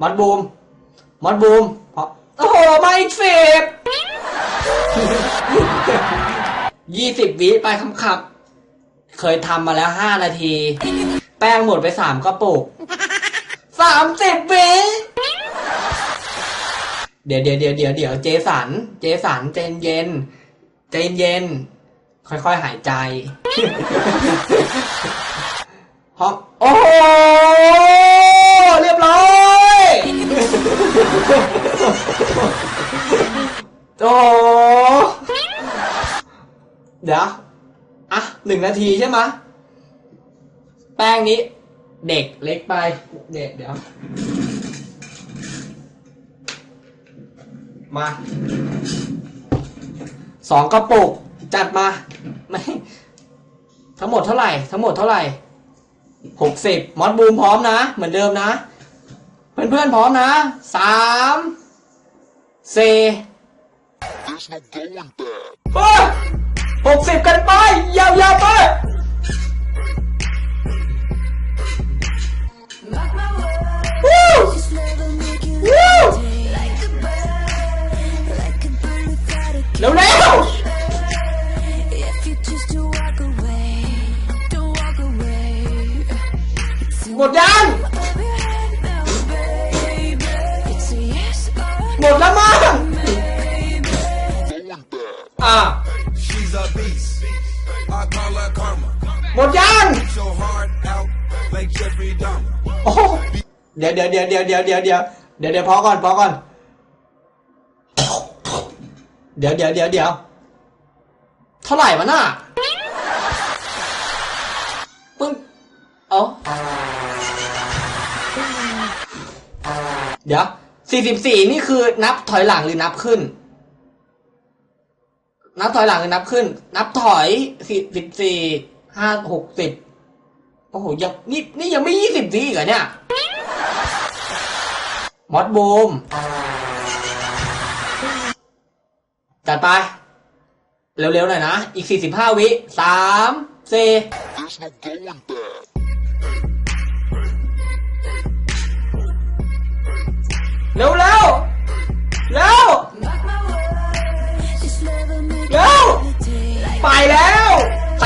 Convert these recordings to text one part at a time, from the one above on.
มอดบูมมอดบูมพอโอ้โหมาอีกสิบยี่สิบวิไปคำขับ เคยทำมาแล้วห้านาที แป้งหมดไปสามกระปุกสามสิบวิเดี๋ยวเดี๋ยวเดี๋ยวเดี๋ยวเดี๋ยวเจสัน เจสันใจนเย็นใจนเย็น ค่อยๆหายใจพร้อโอ้โห เรียบร้อย เดี๋ยวอะหนึ่งนาทีใช่ไหมะแป้งนี้ เด็กเล็กไป เด็กเดี๋ยว มาสองกระปุกจัดมาไม่ทั้งหมดเท่าไหร่ ทั้งหมดเท่าไหร่หกสิบมอสบูมพร้อมนะ เหมือนเดิมนะ เพื่อนๆพร้อมนะสามสี่ กสิบกันไป ยาวๆไปวู้วเร็วๆมดยังหมดแล้วมั้ง หมดยัง So hard out like Jeffrey Dahmer. โอ้โหเดี๋ยวเดี๋ยวเดี๋ยวเดี๋ยวเดี๋ยวเดี๋ยวเดี๋ยวเดี๋ยวเดี๋ยวพอก่อนพอก่อนเดี๋ยวเดี๋ยวเดี๋ยวเดี๋ยวเท่าไหร่วะน่ะปึ้งเอ้าเดี๋ยวสี่สิบสี่นี่คือนับถอยหลังหรือนับขึ้น นับถอยหลังหรือนับขึ้น นับถอยสี่สิบสี่ ห้าหกสิบโอ้โหยังนี่นี่ยังไม่ยี่สิบสีอีกเหรอเนี่ยมอดบูมจัดไป เร็วๆหน่อยนะ อีกสี่สิบห้าวิสามสี่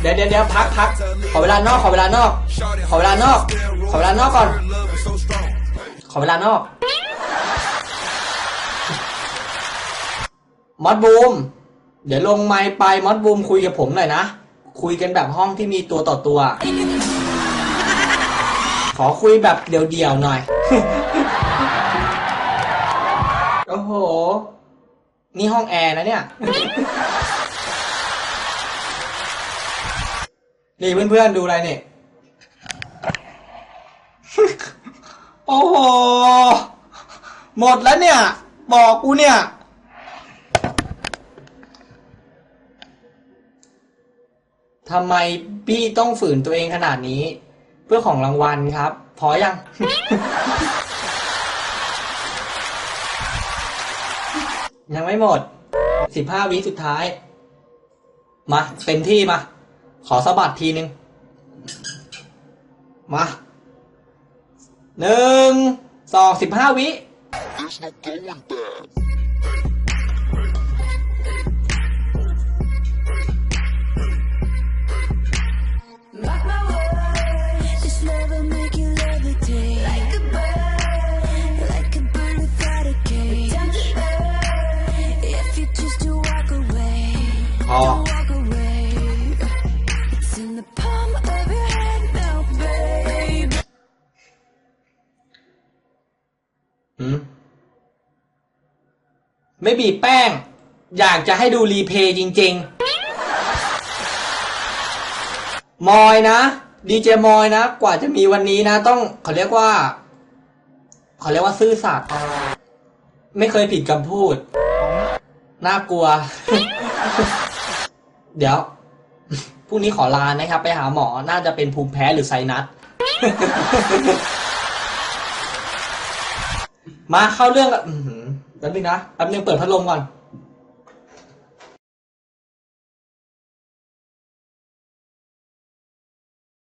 เดี๋ยวเดี๋ยวเดี๋ยวพักพักขอเวลานอกขอเวลานอก ขอเวลานอก ขอเวลานอกก่อน ขอเวลานอกมอดบูม เดี๋ยวลงไมค์ไปมอดบูมคุยกับผมหน่อยนะ คุยกันแบบห้องที่มีตัวต่อตัว ขอคุยแบบเดี่ยวๆหน่อย โอ้โห นี่ห้องแอร์นะเนี่ย นี่เพื่อนๆดูอะไรเนี่ย โอ้โห หมดแล้วเนี่ย บอกกูเนี่ย ทำไมพี่ต้องฝืนตัวเองขนาดนี้ เพื่อของรางวัลครับ พอยัง ยังไม่หมด สิบห้าวิสุดท้าย มาเต็มที่มา ขอสะบัดทีนึง มาหนึ่งสองสิบห้าวิ There's no going back. 'Mark my ไม่บีบแป้ง อยากจะให้ดูรีเพย์จริง ๆ มอยนะดีเจมอยนะ กว่าจะมีวันนี้นะ ต้องเขาเรียกว่า เขาเรียกว่าซื่อสัตย์ไม่เคยผิดคำพูด น่ากลัว เดี๋ยวพรุ่งนี้ขอลานะครับ ไปหาหมอน่าจะเป็นภูมิแพ้หรือไซนัส มาเข้าเรื่องกันอื้วแป๊บนึงนะแป๊บนึงเปิดพัดลมก่อน